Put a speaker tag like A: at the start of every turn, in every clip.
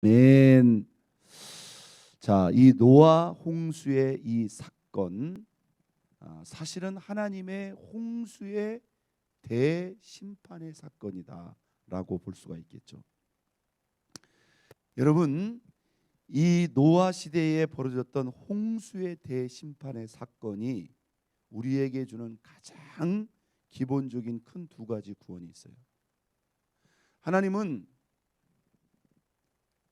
A: 맨. 자, 이 노아 홍수의 이 사건 아, 사실은 하나님의 홍수의 대심판의 사건이다라고 볼 수가 있겠죠. 여러분, 이 노아 시대에 벌어졌던 홍수의 대심판의 사건이 우리에게 주는 가장 기본적인 큰 두 가지 구원이 있어요. 하나님은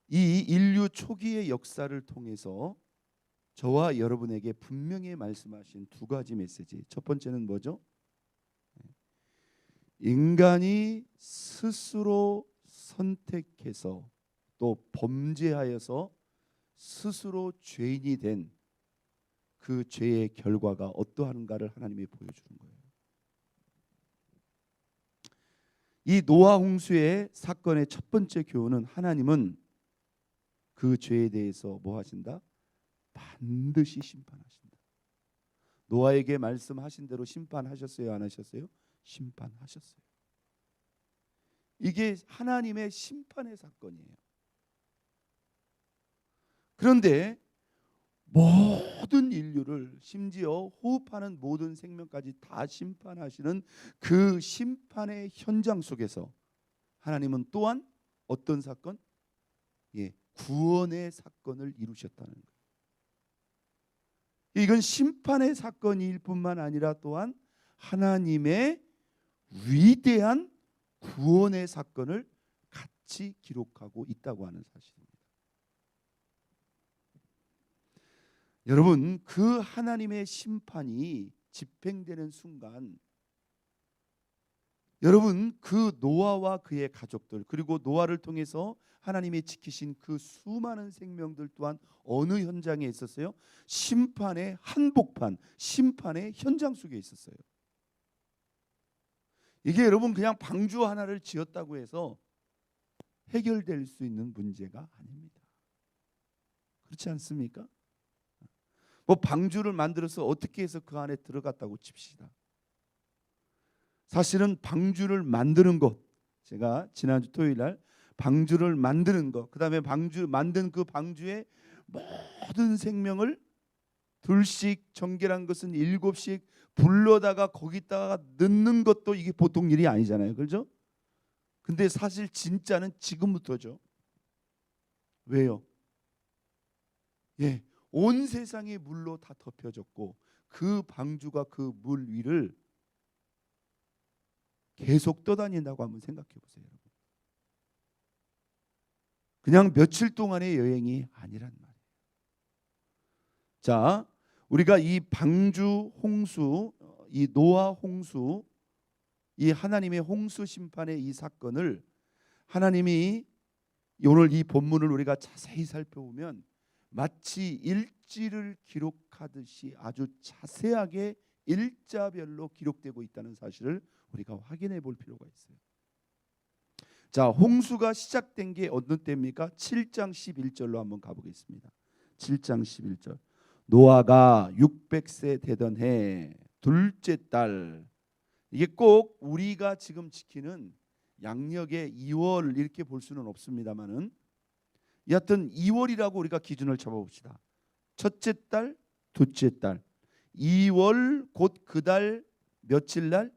A: 이 인류 초기의 역사를 통해서 저와 여러분에게 분명히 말씀하신 두 가지 메시지. 첫 번째는 뭐죠? 인간이 스스로 선택해서 또 범죄하여서 스스로 죄인이 된 그 죄의 결과가 어떠한가를 하나님이 보여주는 거예요. 이 노아 홍수의 사건의 첫 번째 교훈은 하나님은 그 죄에 대해서 뭐 하신다? 반드시 심판하신다. 노아에게 말씀하신 대로 심판하셨어요, 안 하셨어요? 심판하셨어요. 이게 하나님의 심판의 사건이에요. 그런데 모든 인류를 심지어 호흡하는 모든 생명까지 다 심판하시는 그 심판의 현장 속에서 하나님은 또한 어떤 사건? 예, 구원의 사건을 이루셨다는 거예요. 이건 심판의 사건일 뿐만 아니라 또한 하나님의 위대한 구원의 사건을 같이 기록하고 있다고 하는 사실입니다. 여러분, 그 하나님의 심판이 집행되는 순간 여러분 그 노아와 그의 가족들 그리고 노아를 통해서 하나님이 지키신 그 수많은 생명들 또한 어느 현장에 있었어요? 심판의 한복판, 심판의 현장 속에 있었어요. 이게 여러분 그냥 방주 하나를 지었다고 해서 해결될 수 있는 문제가 아닙니다. 그렇지 않습니까? 뭐 방주를 만들어서 어떻게 해서 그 안에 들어갔다고 칩시다. 사실은 방주를 만드는 것 제가 지난주 토요일 날 방주를 만드는 것 그다음에 방주 만든 그 방주에 모든 생명을 둘씩 정결한 것은 일곱씩 불러다가 거기다가 넣는 것도 이게 보통 일이 아니잖아요. 그렇죠? 근데 사실 진짜는 지금부터죠. 왜요? 예. 온 세상이 물로 다 덮여졌고 그 방주가 그 물 위를 계속 떠다닌다고 한번 생각해 보세요, 여러분. 그냥 며칠 동안의 여행이 아니란 말이에요. 자, 우리가 이 방주 홍수, 이 노아 홍수, 이 하나님의 홍수 심판의 이 사건을 하나님이 오늘 이 본문을 우리가 자세히 살펴보면 마치 일지를 기록하듯이 아주 자세하게 일자별로 기록되고 있다는 사실을 우리가 확인해 볼 필요가 있어요. 자, 홍수가 시작된 게 어느 때입니까? 7장 11절로 한번 가보겠습니다. 7장 11절. 노아가 600세 되던 해 둘째 달 이게 꼭 우리가 지금 지키는 양력의 2월 이렇게 볼 수는 없습니다만은 여하튼 2월이라고 우리가 기준을 잡아봅시다. 첫째 달, 둘째 달, 2월 곧 그 달 며칠 날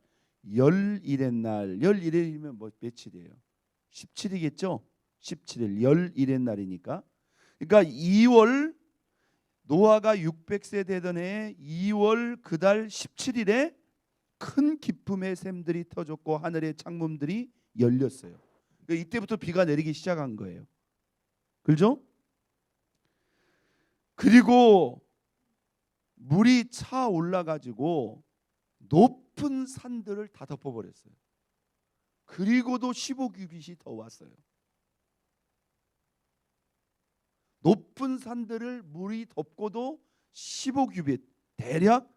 A: 열일의 날. 열일이면 뭐 며칠이에요? 17이겠죠? 17일 열일의 날이니까. 그러니까 2월 노아가 600세 되던 해 2월 그 달 17일에 큰 기쁨의 샘들이 터졌고 하늘의 창문들이 열렸어요. 그러니까 이때부터 비가 내리기 시작한 거예요. 그렇죠? 그리고 물이 차 올라가지고 높은 산들을 다 덮어버렸어요. 그리고도 15규빗이 더 왔어요. 높은 산들을 물이 덮고도 15규빗 대략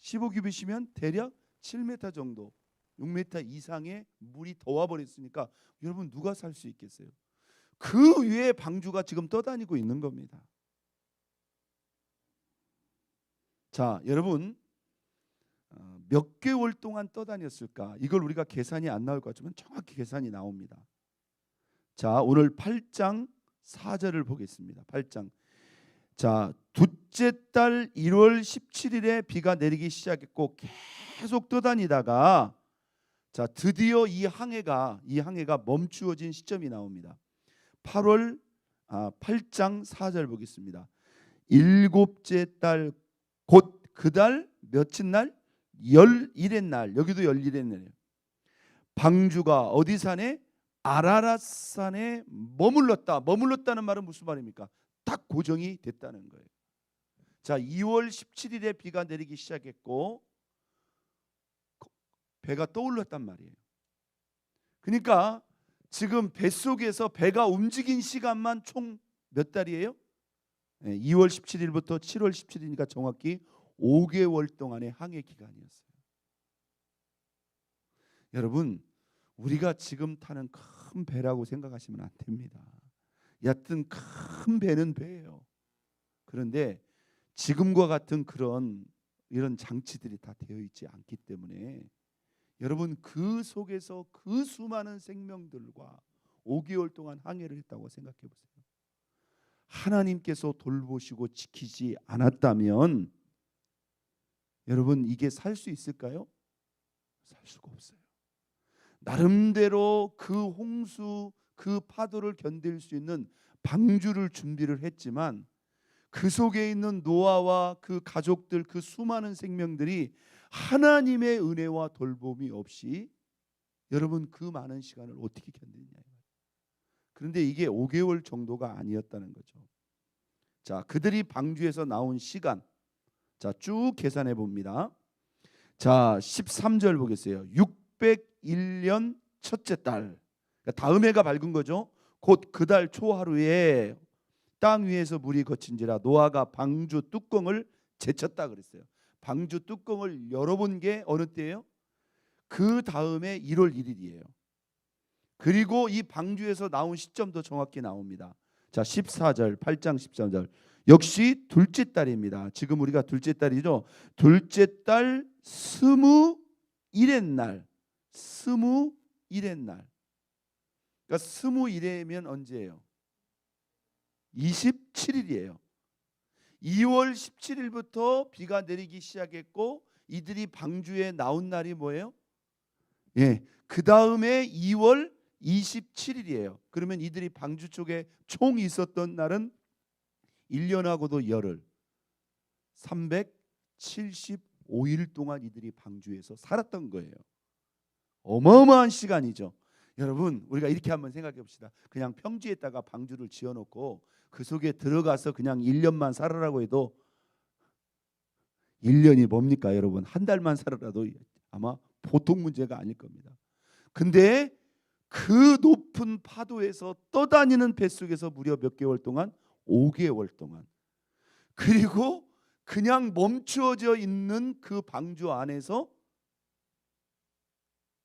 A: 15규빗이면 대략 7m 정도 6m 이상의 물이 더 와 버렸으니까 여러분 누가 살 수 있겠어요? 그 위에 방주가 지금 떠다니고 있는 겁니다. 자, 여러분 어, 몇 개월 동안 떠다녔을까? 이걸 우리가 계산이 안 나올 것 같지만 정확히 계산이 나옵니다. 자, 오늘 8장 4절을 보겠습니다. 8장. 자, 둘째 달 1월 17일에 비가 내리기 시작했고 계속 떠다니다가 자, 드디어 이 항해가 이 항해가 멈추어진 시점이 나옵니다. 8월 아, 8장 4절 보겠습니다. 일곱째 달 곧 그달 며칠 날 열일의 날 여기도 열일의 날이에요. 방주가 어디 산에 아라랏 산에 머물렀다. 머물렀다는 말은 무슨 말입니까? 딱 고정이 됐다는 거예요. 자, 2월 17일에 비가 내리기 시작했고 배가 떠올랐단 말이에요. 그러니까 지금 뱃속에서 배가 움직인 시간만 총 몇 달이에요? 네, 2월 17일부터 7월 17일이니까 정확히 5개월 동안의 항해 기간이었어요. 여러분, 우리가 지금 타는 큰 배라고 생각하시면 안 됩니다. 여튼 큰 배는 배예요. 그런데 지금과 같은 그런 이런 장치들이 다 되어 있지 않기 때문에 여러분 그 속에서 그 수많은 생명들과 5개월 동안 항해를 했다고 생각해 보세요. 하나님께서 돌보시고 지키지 않았다면 여러분 이게 살 수 있을까요? 살 수가 없어요. 나름대로 그 홍수 그 파도를 견딜 수 있는 방주를 준비를 했지만 그 속에 있는 노아와 그 가족들 그 수많은 생명들이 하나님의 은혜와 돌봄이 없이 여러분 그 많은 시간을 어떻게 견디냐 그런데 이게 5개월 정도가 아니었다는 거죠. 자, 그들이 방주에서 나온 시간 자, 쭉 계산해 봅니다. 자, 13절 보겠어요. 601년 첫째 달. 그러니까 다음 해가 밝은 거죠. 곧 그 달 초하루에 땅 위에서 물이 거친지라 노아가 방주 뚜껑을 제쳤다 그랬어요. 방주 뚜껑을 열어본 게 어느 때예요? 그 다음에 1월 1일이에요. 그리고 이 방주에서 나온 시점도 정확히 나옵니다. 자, 14절, 8장 13절. 역시 둘째 달입니다. 지금 우리가 둘째 달이죠. 둘째 달 스무 일의 날. 스무 일의 날. 그러니까 스무 일이면 언제예요? 27일이에요. 2월 17일부터 비가 내리기 시작했고 이들이 방주에 나온 날이 뭐예요? 예. 그 다음에 2월 27일이에요. 그러면 이들이 방주 쪽에 총 있었던 날은 1년하고도 열흘 375일 동안 이들이 방주에서 살았던 거예요. 어마어마한 시간이죠. 여러분, 우리가 이렇게 한번 생각해 봅시다. 그냥 평지에다가 방주를 지어 놓고 그 속에 들어가서 그냥 1년만 살아라고 해도 1년이 뭡니까, 여러분? 한 달만 살아라도 아마 보통 문제가 아닐 겁니다. 근데 그 높은 파도에서 떠다니는 뱃속에서 무려 몇 개월 동안 5개월 동안 그리고 그냥 멈추어져 있는 그 방주 안에서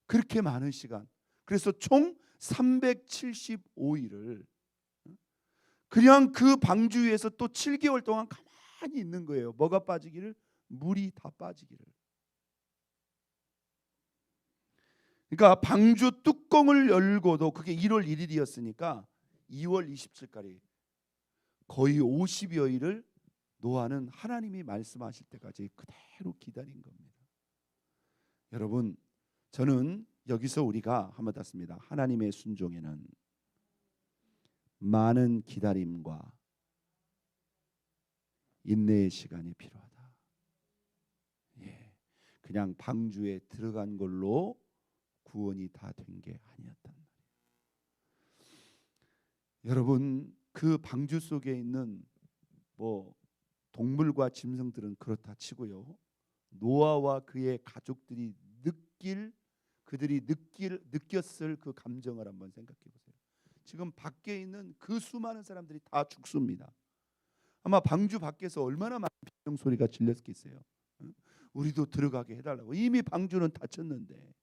A: 그렇게 많은 시간 그래서 총 375일을 그냥 그 방주 위에서 또 7개월 동안 가만히 있는 거예요. 뭐가 빠지기를 물이 다 빠지기를. 그러니까 방주 뚜껑을 열고도 그게 1월 1일이었으니까 2월 27일까지 거의 50여일을 노아는 하나님이 말씀하실 때까지 그대로 기다린 겁니다. 여러분, 저는 여기서 우리가 한번 닿습니다. 하나님의 순종에는 많은 기다림과 인내의 시간이 필요하다. 예, 그냥 방주에 들어간 걸로 구원이 다 된 게 아니었단 말이에요. 여러분 그 방주 속에 있는 뭐 동물과 짐승들은 그렇다 치고요. 노아와 그의 가족들이 느낄 그들이 느낄 느꼈을 그 감정을 한번 생각해 보세요. 지금 밖에 있는 그 수많은 사람들이 다 죽습니다. 아마 방주 밖에서 얼마나 많은 비명 소리가 질렸겠어요. 우리도 들어가게 해달라고 이미 방주는 닫혔는데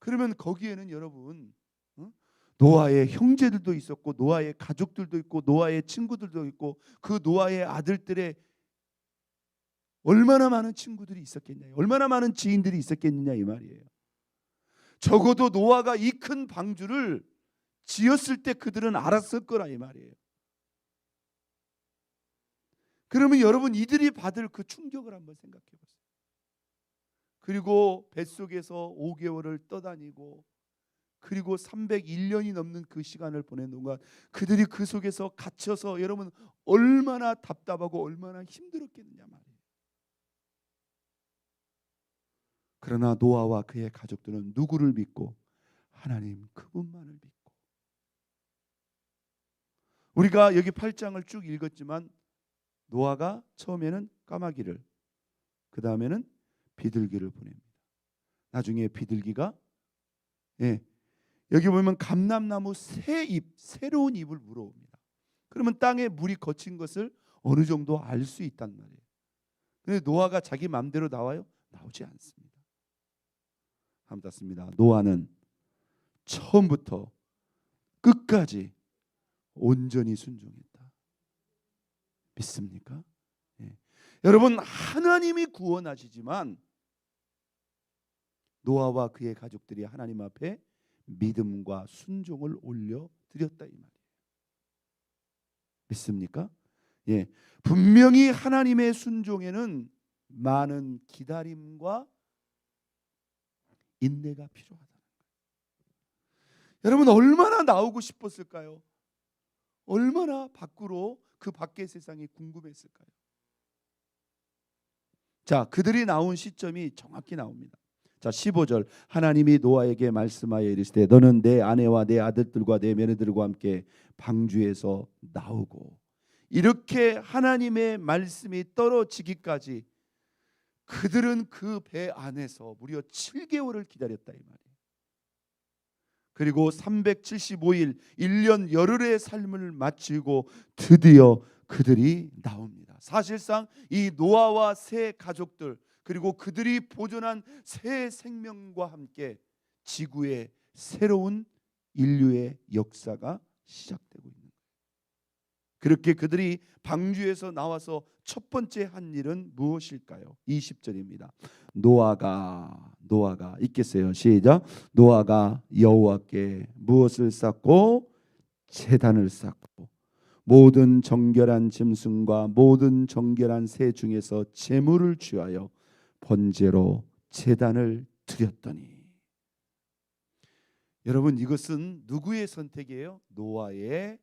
A: 그러면 거기에는 여러분 어? 노아의 형제들도 있었고 노아의 가족들도 있고 노아의 친구들도 있고 그 노아의 아들들의 얼마나 많은 친구들이 있었겠냐 얼마나 많은 지인들이 있었겠느냐 이 말이에요 적어도 노아가 이 큰 방주를 지었을 때 그들은 알았을 거라 이 말이에요. 그러면 여러분 이들이 받을 그 충격을 한번 생각해 보세요. 그리고 뱃속에서 5개월을 떠다니고 그리고 301년이 넘는 그 시간을 보낸 동안 그들이 그 속에서 갇혀서 여러분 얼마나 답답하고 얼마나 힘들었겠느냐 말이에요. 그러나 노아와 그의 가족들은 누구를 믿고 하나님 그분만을 믿고 우리가 여기 8장을 쭉 읽었지만 노아가 처음에는 까마귀를 그 다음에는 비둘기를 보냅니다. 나중에 비둘기가 예, 여기 보면 감람나무 새 잎, 새로운 잎을 물어옵니다. 그러면 땅에 물이 거친 것을 어느 정도 알 수 있단 말이에요. 근데 노아가 자기 마음대로 나와요? 나오지 않습니다. 한번 땄습니다. 노아는 처음부터 끝까지 온전히 순종했다. 믿습니까? 예. 여러분 하나님이 구원하시지만 노아와 그의 가족들이 하나님 앞에 믿음과 순종을 올려 드렸다 이 말이에요. 믿습니까? 예. 분명히 하나님의 순종에는 많은 기다림과 인내가 필요하다는 거예요. 여러분 얼마나 나오고 싶었을까요? 얼마나 밖으로 그 밖의 세상이 궁금했을까요? 자, 그들이 나온 시점이 정확히 나옵니다. 자, 15절 하나님이 노아에게 말씀하여 이르시되 너는 내 아내와 내 아들들과 내 며느들과 함께 방주에서 나오고 이렇게 하나님의 말씀이 떨어지기까지 그들은 그 배 안에서 무려 7개월을 기다렸다 이 말이에요. 그리고 375일 1년 열흘의 삶을 마치고 드디어 그들이 나옵니다. 사실상 이 노아와 세 가족들 그리고 그들이 보존한 새 생명과 함께 지구의 새로운 인류의 역사가 시작되고 있는 거예요. 그렇게 그들이 방주에서 나와서 첫 번째 한 일은 무엇일까요? 20절입니다. 노아가 노아가 있겠어요. 시작. 노아가 여호와께 무엇을 쌓고 제단을 쌓고 모든 정결한 짐승과 모든 정결한 새 중에서 제물을 취하여 번제로 제단을 드렸더니 여러분 이것은 누구의 선택이에요? 노아의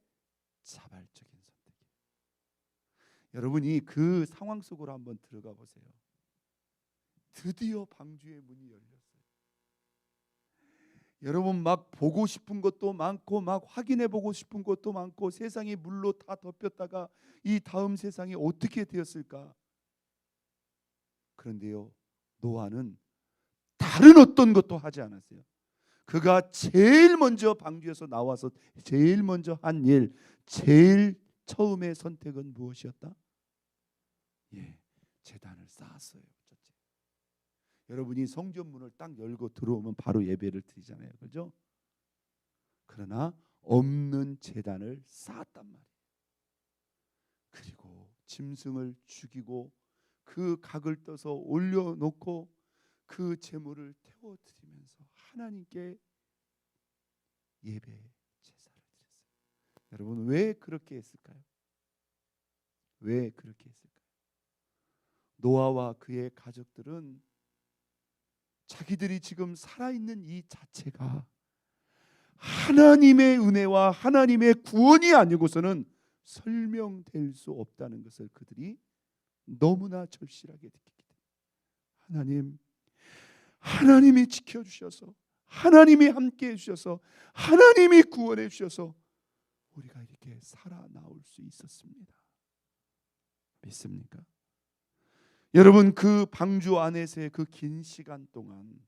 A: 자발적인 선택이에요. 여러분이 그 상황 속으로 한번 들어가 보세요. 드디어 방주의 문이 열렸어요. 여러분 막 보고 싶은 것도 많고 막 확인해 보고 싶은 것도 많고 세상이 물로 다 덮였다가 이 다음 세상이 어떻게 되었을까? 그런데요. 노아는 다른 어떤 것도 하지 않았어요. 그가 제일 먼저 방주에서 나와서 제일 먼저 한 일, 제일 처음의 선택은 무엇이었다? 예, 재단을 쌓았어요. 여러분이 성전문을 딱 열고 들어오면 바로 예배를 드리잖아요. 그죠? 그러나 없는 재단을 쌓았단 말이에요. 그리고 짐승을 죽이고 그 각을 떠서 올려놓고 그 제물을 태워드리면서 하나님께 예배 제사를 드렸어요. 여러분 왜 그렇게 했을까요? 왜 그렇게 했을까요? 노아와 그의 가족들은 자기들이 지금 살아있는 이 자체가 하나님의 은혜와 하나님의 구원이 아니고서는 설명될 수 없다는 것을 그들이 너무나 절실하게 느끼기 때문에 하나님 하나님이 지켜 주셔서 하나님이 함께 해 주셔서 하나님이 구원해 주셔서 우리가 이렇게 살아나올 수 있었습니다. 믿습니까? 여러분 그 방주 안에서의 그 긴 시간 동안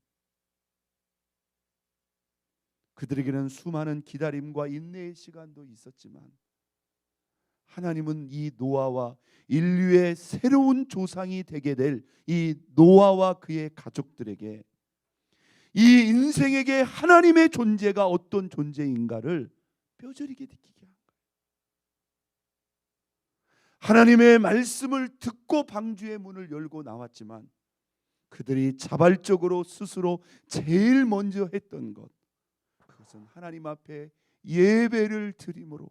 A: 그들에게는 수많은 기다림과 인내의 시간도 있었지만 하나님은 이 노아와 인류의 새로운 조상이 되게 될 이 노아와 그의 가족들에게 이 인생에게 하나님의 존재가 어떤 존재인가를 뼈저리게 느끼게 한 거예요. 하나님의 말씀을 듣고 방주의 문을 열고 나왔지만 그들이 자발적으로 스스로 제일 먼저 했던 것 그것은 하나님 앞에 예배를 드림으로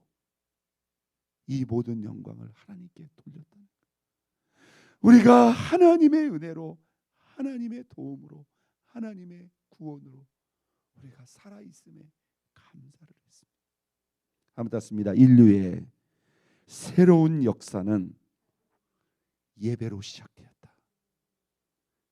A: 이 모든 영광을 하나님께 돌렸다는 거예요. 우리가 하나님의 은혜로 하나님의 도움으로 하나님의 구원으로 우리가 살아 있음에 감사를 했습니다. 한번 땄습니다. 인류의 새로운 역사는 예배로 시작되었다.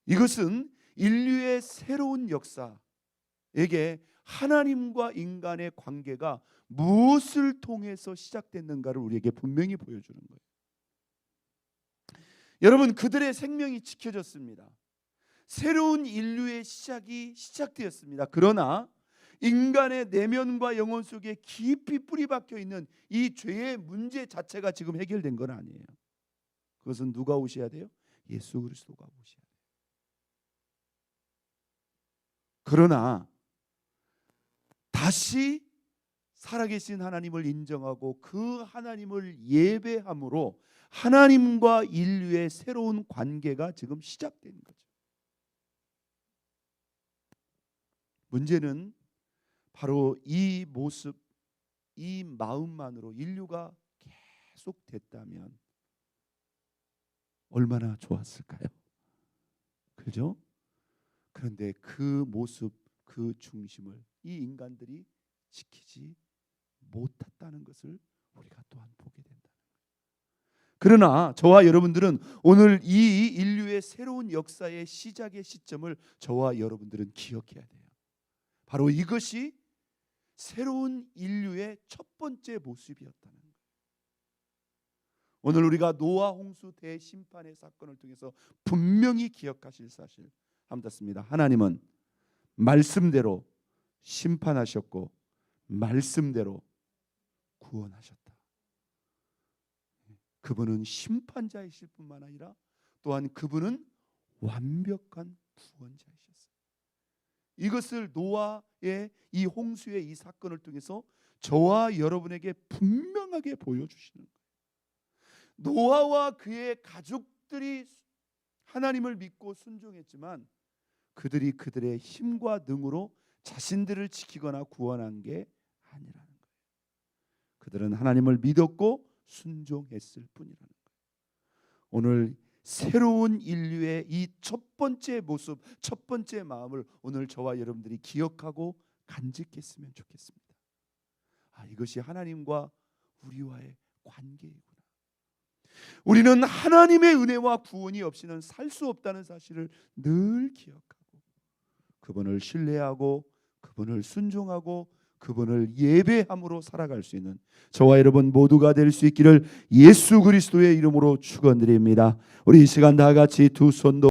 A: 이것은 인류의 새로운 역사에게 하나님과 인간의 관계가 무엇을 통해서 시작됐는가를 우리에게 분명히 보여주는 거예요. 여러분 그들의 생명이 지켜졌습니다. 새로운 인류의 시작이 시작되었습니다. 그러나 인간의 내면과 영혼 속에 깊이 뿌리 박혀 있는 이 죄의 문제 자체가 지금 해결된 건 아니에요. 그것은 누가 오셔야 돼요? 예수 그리스도가 오셔야 돼요. 그러나 다시 살아계신 하나님을 인정하고 그 하나님을 예배함으로 하나님과 인류의 새로운 관계가 지금 시작된 거죠. 문제는 바로 이 모습, 이 마음만으로 인류가 계속 됐다면 얼마나 좋았을까요? 그죠? 그런데 그 모습, 그 중심을 이 인간들이 지키지 못했다는 것을 우리가 또한 보게 된다는 거예요. 그러나 저와 여러분들은 오늘 이 인류의 새로운 역사의 시작의 시점을 저와 여러분들은 기억해야 돼요. 바로 이것이 새로운 인류의 첫 번째 모습이었다는 거예요. 오늘 우리가 노아 홍수 대심판의 사건을 통해서 분명히 기억하실 사실 함닿습니다. 하나님은 말씀대로 심판하셨고 말씀대로 구원하셨다. 그분은 심판자이실 뿐만 아니라 또한 그분은 완벽한 구원자이셨어요. 이것을 노아의 이 홍수의 이 사건을 통해서 저와 여러분에게 분명하게 보여주시는 거예요. 노아와 그의 가족들이 하나님을 믿고 순종했지만 그들이 그들의 힘과 능으로 자신들을 지키거나 구원한 게 아니라는 거예요. 그들은 하나님을 믿었고 순종했을 뿐이라는 거예요. 오늘 새로운 인류의 이 첫 번째 모습, 첫 번째 마음을 오늘 저와 여러분들이 기억하고 간직했으면 좋겠습니다. 아, 이것이 하나님과 우리와의 관계이구나. 우리는 하나님의 은혜와 구원이 없이는 살 수 없다는 사실을 늘 기억하고 그분을 신뢰하고 그분을 순종하고 그분을 예배함으로 살아갈 수 있는 저와 여러분 모두가 될 수 있기를 예수 그리스도의 이름으로 축원드립니다. 우리 이 시간 다 같이 두 손도